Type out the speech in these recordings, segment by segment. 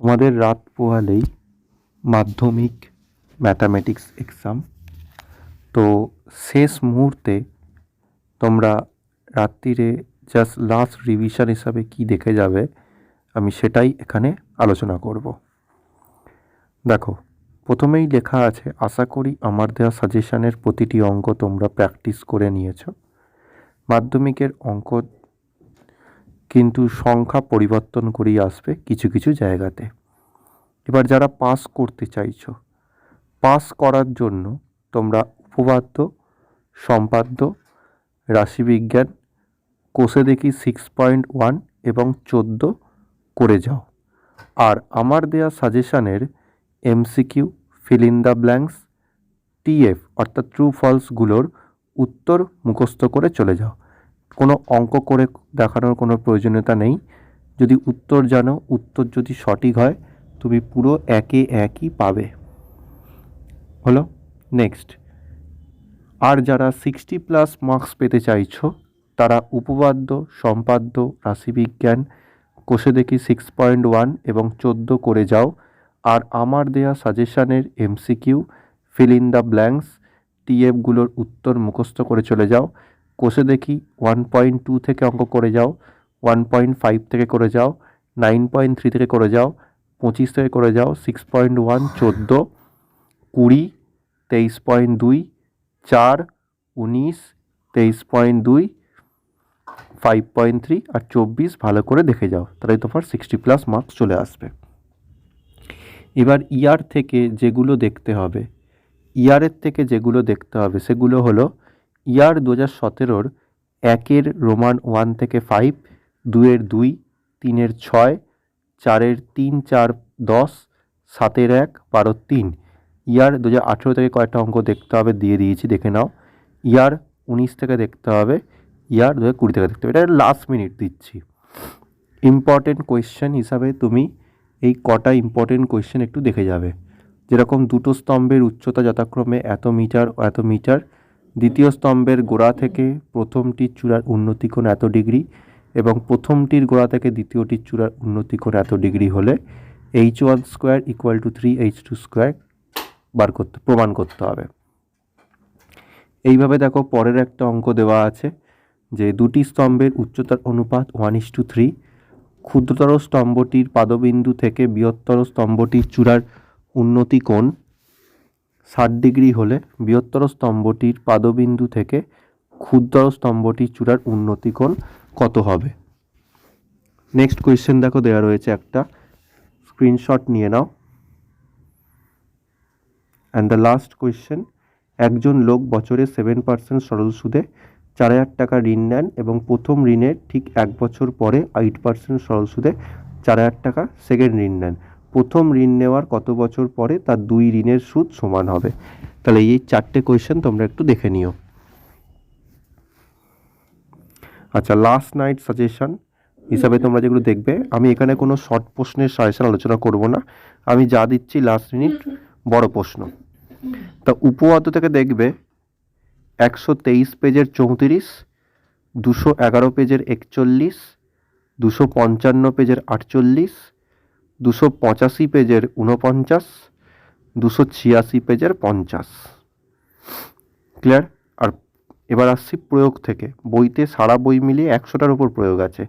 তোমাদের রাত পোহালেই মাধ্যমিক ম্যাথামেটিক্স এক্সাম। তো শেষ মুহূর্তে তোমরা রাত্রিরে জাস্ট লাস্ট রিভিশন হিসাবে কি দেখে যাবে, আমি সেটাই এখানে আলোচনা করব। দেখো, প্রথমেই লেখা আছে, আশা করি আমার দেওয়া সাজেশনের প্রতিটি অঙ্ক তোমরা প্র্যাকটিস করে নিয়েছো। মাধ্যমিকের অঙ্ক কিন্তু সংখ্যা পরিবর্তন করেই আসবে কিছু কিছু জায়গাতে। এবার যারা পাস করতে চাইছো, পাস করার জন্য তোমরা উপপাদ্য, সম্পাদ্য, রাশিবিজ্ঞান, কোষে দেখি সিক্স পয়েন্ট ওয়ান এবং চোদ্দ করে যাও। আর আমার দেয়া সাজেশানের MCQ fill in the blanks TF অর্থাৎ ট্রু ফলসগুলোর উত্তর মুখস্থ করে চলে যাও। কোনো অঙ্ক করে দেখানোর কোনো প্রয়োজনীয়তা নেই। যদি উত্তর জানো, উত্তর যদি সঠিক হয়, তুমি পুরো একে একই পাবে। হলো নেক্সট আর যারা সিক্সটি প্লাস মার্কস পেতে চাইছো, তারা উপপাদ্য, সম্পাদ্য, রাশিবিজ্ঞান, কোষে দেখি সিক্স পয়েন্ট ওয়ান এবং চোদ্দ করে যাও। আর আমার দেয়া সাজেশানের MCQ fill in the blanks টিএফগুলোর উত্তর মুখস্থ করে চলে যাও। কোষে দেখি ওয়ান পয়েন্ট টু থেকে অঙ্ক করে যাও ওয়ান পয়েন্ট ফাইভ থেকে করে যাও নাইন পয়েন্ট থ্রি থেকে করে যাও, পঁচিশ থেকে করে যাও সিক্স পয়েন্ট ওয়ান চোদ্দ, কুড়ি, তেইশ পয়েন্ট দুই, চার, উনিশ, তেইশ পয়েন্ট দুই ফাইভ পয়েন্ট থ্রি আর চব্বিশ ভালো করে দেখে যাও, তাহলে তোমার সিক্সটি প্লাস মার্কস চলে আসবে। এবার ইয়ার থেকে যেগুলো দেখতে হবে ইয়ারের থেকে যেগুলো দেখতে হবে, সেগুলো হলো ইয়ার দু হাজার সতেরোর একের রোমান ওয়ান থেকে ফাইভ দুয়ের দুই, তিনের ছয়, চারের তিন, চার, দশ, সাতের এক বারো তিন। ইয়ার দু হাজার আঠেরো থেকে কয়েকটা অঙ্ক দেখতে হবে, দিয়ে দিয়েছি, দেখে নাও। ইয়ার উনিশ থেকে দেখতে হবে, ইয়ার দু হাজার কুড়ি থেকে দেখতে হবে। এটা লাস্ট মিনিট দিচ্ছি। ইম্পর্টেন্ট কোয়েশ্চেন হিসাবে তুমি এই কটা ইম্পর্টেন্ট কোয়েশ্চেন একটু দেখে যাবে। যেরকম দুটো স্তম্ভের উচ্চতা যথাক্রমে এত মিটার এত মিটার দ্বিতীয় স্তম্ভের গোড়া থেকে প্রথমটির চূড়ার উন্নতিকোণ এত ডিগ্রি এবং প্রথমটির গোড়া থেকে দ্বিতীয়টির চূড়ার উন্নতিকোণ এত ডিগ্রি হলে H one square equal to three H two square বার করতে, প্রমাণ করতে হবে। এইভাবে দেখো পরের একটা অঙ্ক দেওয়া আছে যে দুটি স্তম্ভের উচ্চতার অনুপাত ওয়ান ইস টু থ্রি। ক্ষুদ্রতর স্তম্ভটির পাদবিন্দু থেকে বৃহত্তর স্তম্ভটির চূড়ার উন্নতি কোণ ষাট ডিগ্রি হলে বৃহত্তর স্তম্ভটির পাদবিন্দু থেকে ক্ষুদ্র স্তম্ভটির চূড়ার উন্নতি কোণ কত হবে? নেক্সট কোয়েশ্চেন দেখো দেওয়া রয়েছে একটা। স্ক্রিনশট নিয়ে নাও। অ্যান্ড দ্য লাস্ট কোয়েশ্চেন একজন লোক বছরে সেভেন পার্সেন্ট সরল সুদে চার হাজার টাকা ঋণ নেন এবং প্রথম ঋণের ঠিক এক বছর পরে এইট পার্সেন্ট সরল সুদে চার হাজার টাকা সেকেন্ড ঋণ নেন। প্রথম ঋণ নেওয়ার কত বছর পরে তার দুই ঋণের সুদ সমান হবে? তাহলে এই চারটে কোয়েশ্চেন তোমরা একটু দেখে নিও। আচ্ছা লাস্ট নাইট সাজেশন হিসাবে তোমরা যেগুলো দেখবে, আমি এখানে কোনো শর্ট প্রশ্নের সাজেশন আলোচনা করব না। আমি যা দিচ্ছি লাস্ট মিনিট বড় প্রশ্ন। তা উপপাদ্য থেকে দেখবে, একশো তেইশ পেজের চৌত্রিশ, দুশো এগারো পেজের একচল্লিশ, দুশো পঞ্চান্ন পেজের আটচল্লিশ দুশো পঁচাশি পেজের উনপঞ্চাশ দুশো ছিয়াশি পেজের পঞ্চাশ। ক্লিয়ার? আর এবার আসছি প্রয়োগ থেকে। বইতে সারা বই মিলিয়ে একশোটার উপর প্রয়োগ আছে।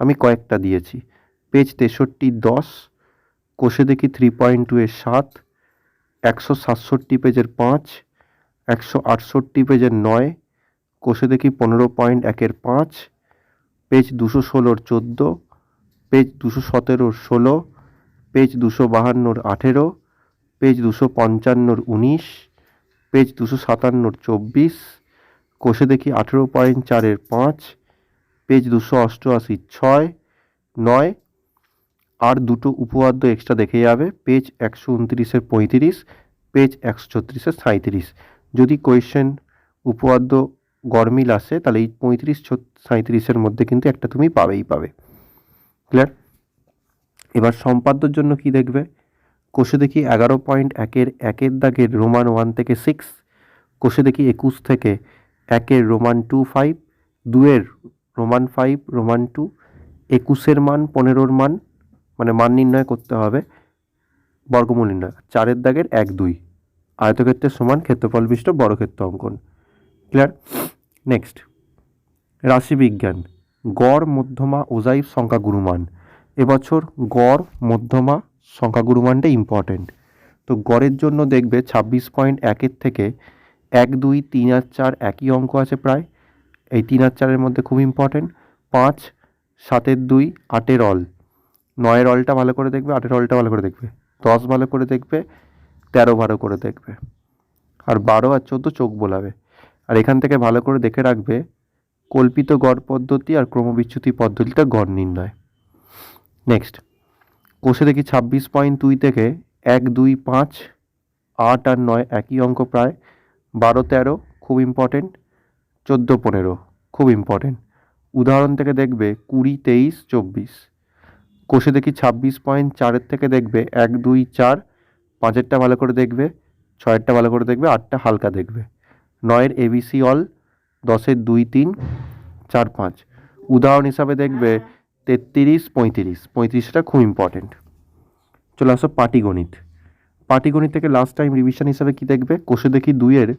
আমি কয়েকটা দিয়েছি। পেজ তেষট্টি দশ, কোষে দেখি থ্রি পয়েন্ট টু এর সাত, একশো সাতষট্টি পেজের পাঁচ, একশো আটষট্টি পেজের নয়, কোষে দেখি পনেরো পয়েন্ট একের পাঁচ, পেজ দুশো ষোলোর চোদ্দ, পেজ দুশো সতেরোর ষোলো পেজ দুশো বাহান্নর আঠেরো, পেজ দুশো পঞ্চান্নর উনিশ, পেজ দুশো সাতান্নর চব্বিশ, কোষে দেখি আঠেরো পয়েন্ট চারের পাঁচ, পেজ দুশো অষ্টআশি ছয়, নয়। আর দুটো উপপাদ্য এক্সট্রা দেখে যাবে, পেজ একশো উনত্রিশের পঁয়ত্রিশ, পেজ একশো ছত্রিশের সাঁইত্রিশ। যদি কোয়েশ্চেন উপপাদ্য গরমিল আসে, তাহলে এই পঁয়ত্রিশ সাঁইত্রিশের মধ্যে কিন্তু একটা তুমি পাবেই পাবে। ক্লিয়ার এবার সম্পাদ্যর জন্য কি দেখবে? কোষে দেখি এগারো পয়েন্ট একের একের দাগের রোমান ওয়ান থেকে সিক্স, কোষে দেখি একুশ থেকে একের রোমান টু ফাইভ, দুয়ের রোমান ফাইভ, রোমান টু, একুশের মান পনেরোর মান মানে মান নির্ণয় করতে হবে, বর্গমূল নির্ণয়। চারের দাগের এক দুই, আয়তক্ষেত্রের সমান ক্ষেত্রফল বিশিষ্ট বর্গক্ষেত্র অঙ্কন। ক্লিয়ার নেক্সট রাশিবিজ্ঞান। গড়, মধ্যমা ওজাইভ সংখ্যা গুরুমান এবছর গড়, মধ্যমা সংখ্যা গুরুমানটা ইম্পর্টেন্ট তো গড়ের জন্য দেখবে ছাব্বিশ পয়েন্ট একের থেকে এক, দুই, তিন আর চার একই অঙ্ক আছে প্রায়। এই তিন আর চারের মধ্যে খুব ইম্পর্টেন্ট পাঁচ, সাতের দুই, আটের অল। নয়ের অলটা ভালো করে দেখবে, আটের অলটা ভালো করে দেখবে। দশ ভালো করে দেখবে, তেরো ভালো করে দেখবে। আর বারো আর চোদ্দ চোখ বোলাবে। আর এখান থেকে ভালো করে দেখে রাখবে, কল্পিত গড় পদ্ধতি আর ক্রমবিচ্যুতি পদ্ধতিতে গড় নির্ণয়। নেক্সট কোষে দেখি ছাব্বিশ পয়েন্ট দুই থেকে এক, দুই, পাঁচ, আট আর নয় একই অঙ্ক প্রায়। বারো, তেরো, খুব ইম্পর্টেন্ট চোদ্দ, পনেরো, খুব ইম্পর্টেন্ট উদাহরণ থেকে দেখবে কুড়ি, তেইশ, চব্বিশ। কোষে দেখি ছাব্বিশ পয়েন্ট চারের থেকে দেখবে এক, দুই, চার। পাঁচেরটা ভালো করে দেখবে, ছয়েরটা ভালো করে দেখবে, আটটা হালকা দেখবে। নয়ের এবিসি অল দশের দুই, তিন, চার, পাঁচ। উদাহরণ হিসাবে দেখবে তেত্রিশ, পঁয়ত্রিশ। পঁয়ত্রিশটা খুব ইম্পর্টেন্ট চলে আসো পাটিগণিত পাটিগণিত থেকে লাস্ট টাইম রিভিশন হিসাবে কি দেখবে? কোষে দেখি দুইয়ের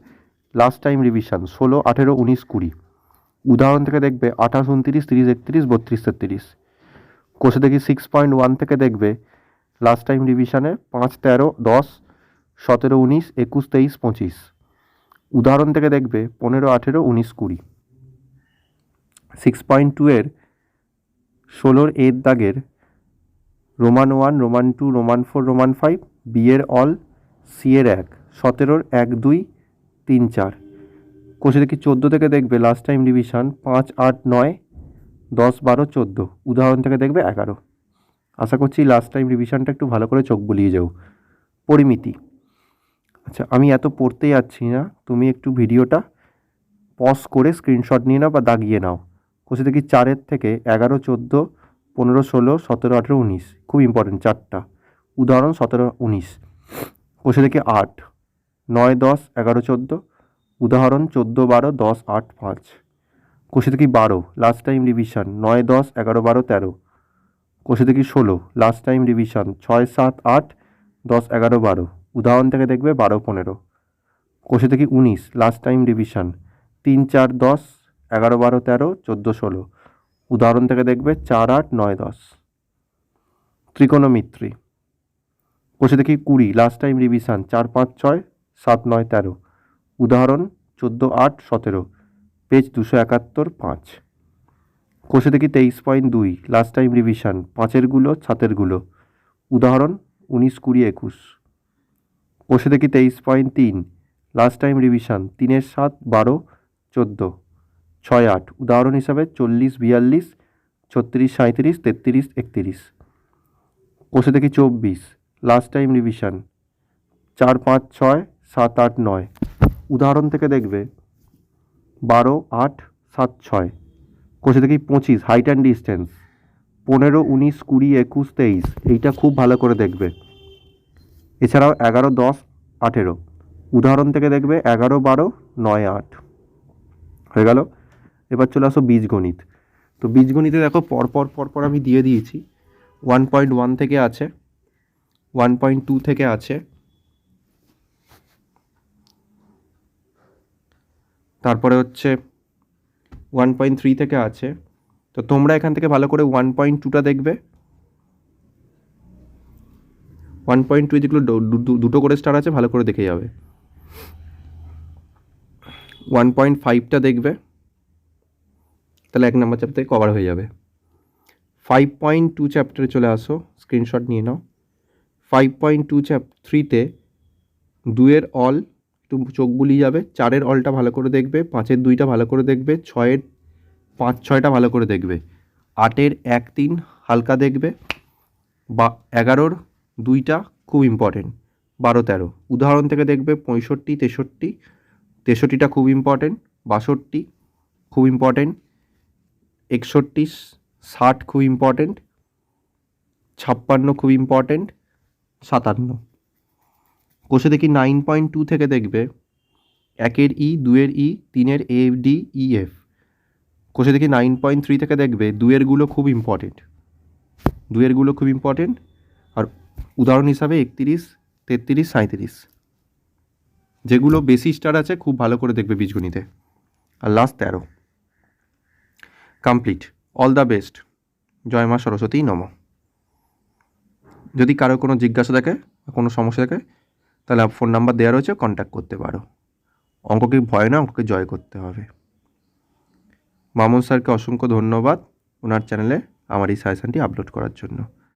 লাস্ট টাইম রিভিশন ষোলো, আঠেরো, উনিশ, কুড়ি। উদাহরণ থেকে দেখবে আঠাশ, উনত্রিশ, তিরিশ, একত্রিশ, বত্রিশ, তেত্রিশ। কোষে দেখি সিক্স পয়েন্ট ওয়ান থেকে দেখবে লাস্ট টাইম রিভিশনে পাঁচ, তেরো, দশ, সতেরো, উনিশ, একুশ, তেইশ, পঁচিশ। উদাহরণ থেকে দেখবে পনেরো, আঠেরো, উনিশ, কুড়ি। সিক্স পয়েন্ট টু এর ষোলোর এর দাগের Roman one, Roman two, Roman four, Roman five, B এর অল, সি এর এক, সতেরোর এক, দুই, তিন, চার। কোষে দেখি চোদ্দ থেকে দেখবে লাস্ট টাইম ডিভিশন পাঁচ, আট, নয়, দশ, বারো, চোদ্দ। উদাহরণ থেকে দেখবে এগারো। আশা করছি লাস্ট টাইম রিভিশনটা একটু ভালো করে চোখ বুলিয়ে যাও। পরিমিতি। আচ্ছা আমি এত পড়তে যাচ্ছি না, তুমি একটু ভিডিওটা পজ করে স্ক্রিনশট নিয়ে নাও বা দাগিয়ে নাও। কোষে দেখি চারের থেকে এগারো, চোদ্দ, পনেরো, ষোলো, সতেরো, আঠেরো, উনিশ। খুব ইম্পর্টেন্ট চারটা। উদাহরণ, সতেরো, উনিশ। কোষে দেখি আট, নয়, দশ, এগারো, চোদ্দ। উদাহরণ, চোদ্দ, বারো, দশ, আট, পাঁচ। কোষে দেখি বারো লাস্ট টাইম রিভিশন নয়, দশ, এগারো, বারো, তেরো। কোষে দেখি ষোলো লাস্ট টাইম রিভিশন ছয়, সাত, আট, দশ, এগারো, বারো। উদাহরণ থেকে দেখবে বারো, পনেরো। কোষে দেখি উনিশ লাস্ট টাইম ডিভিশন তিন, চার, দশ এগারো বারো তেরো চোদ্দ ষোলো। উদাহরণ থেকে দেখবে চার আট নয় দশ। ত্রিকোণমিত্রী। কোষে দেখি কুড়ি লাস্ট টাইম রিভিশন চার পাঁচ ছয়, সাত নয় তেরো। উদাহরণ, চোদ্দ আট সতেরো পেজ দুশো একাত্তর পাঁচ। কষে দেখি তেইশ পয়েন্ট দুই লাস্ট টাইম রিভিশন পাঁচেরগুলো সাতেরগুলো উদাহরণ, উনিশ কুড়ি একুশ। কোষে দেখি তেইশ পয়েন্ট তিন লাস্ট টাইম রিভিশন তিনের সাত, বারো, চোদ্দ। ছয় আট। উদাহরণ হিসাবে চল্লিশ, বিয়াল্লিশ, ছত্রিশ সাঁত্রিশ তেত্রিশ, একত্রিশ। কোষে থেকে চব্বিশ। লাস্ট টাইম রিভিশন চার, পাঁচ, ছয়, সাত, আট, নয়। উদাহরণ থেকে দেখবে বারো, আট, সাত, ছয়। কোষে দেখি পঁচিশ হাইট অ্যান্ড ডিস্টেন্স পনেরো, উনিশ, কুড়ি, একুশ, তেইশ। এইটা খুব ভালো করে দেখবে। এছাড়াও এগারো, দশ, আঠেরো। উদাহরণ থেকে দেখবে এগারো, বারো, নয়, আট। হয়ে গেল। এবার চলে আসো বীজগণিত। তো বীজগণিতে দেখো পরপর পরপর আমি দিয়ে দিয়েছি। ওয়ান পয়েন্ট ওয়ান থেকে আছে, ওয়ান পয়েন্ট টু থেকে আছে। তারপরে হচ্ছে ওয়ান পয়েন্ট থ্রি থেকে আছে। তো তোমরা এখান থেকে ভালো করে ওয়ান পয়েন্ট টুটা দেখবে। ওয়ান পয়েন্ট টু যেগুলো দুটো করে স্টার আছে, ভালো করে দেখে যাবে। ওয়ান পয়েন্ট ফাইভটা দেখবে। তাহলে এক নম্বর চ্যাপ্টারে কভার হয়ে যাবে। ফাইভ পয়েন্ট টু চ্যাপ্টারে চলে আসো স্ক্রিনশট নিয়ে নাও। ফাইভ পয়েন্ট টু চ্যাপ থ্রিতে দুয়ের অল একটু চোখ বুলিয়ে যাবে, চারের অলটা ভালো করে দেখবে, পাঁচের দুইটা ভালো করে দেখবে, ছয়ের পাঁচ, ছয়টা ভালো করে দেখবে। আটের এক, তিন হালকা দেখবে, বা এগারোর দুইটা খুব ইম্পর্টেন্ট বারো, তেরো। উদাহরণ থেকে দেখবে পঁয়ষট্টি, তেষট্টি, তেষট্টিটা খুব ইম্পর্টেন্ট বাষট্টি খুব ইম্পর্টেন্ট একষট্টি, ষাট খুব ইম্পর্টেন্ট ছাপ্পান্ন খুব ইম্পর্টেন্ট সাতান্ন। কোষে দেখি নাইন পয়েন্ট টু থেকে দেখবে, একের ই দুয়ের ই, তিনের এ, ডি, ই, এফ। কোষে দেখি নাইন পয়েন্ট থ্রি থেকে দেখবে দুয়েরগুলো খুব ইম্পর্টেন্ট দুয়েরগুলো খুব ইম্পর্টেন্ট আর উদাহরণ হিসাবে একতিরিশ, তেত্রিশ, সাঁইত্রিশ। যেগুলো বেশি স্টার আছে, খুব ভালো করে দেখবে বীজগণিতে। আর লাস্ট তেরো। কমপ্লিট অল দ্য বেস্ট জয় মা সরস্বতী, নম। যদি কারও কোনো জিজ্ঞাসা থাকে, কোনো সমস্যা থাকে, তাহলে ফোন নাম্বার দেওয়া রয়েছে কন্ট্যাক্ট করতে পারো। অঙ্ককে ভয় না, অঙ্ককে জয় করতে হবে। মামুন স্যারকে অসংখ্য ধন্যবাদ, ওনার চ্যানেলে আমার এই সাজেশানটি আপলোড করার জন্য।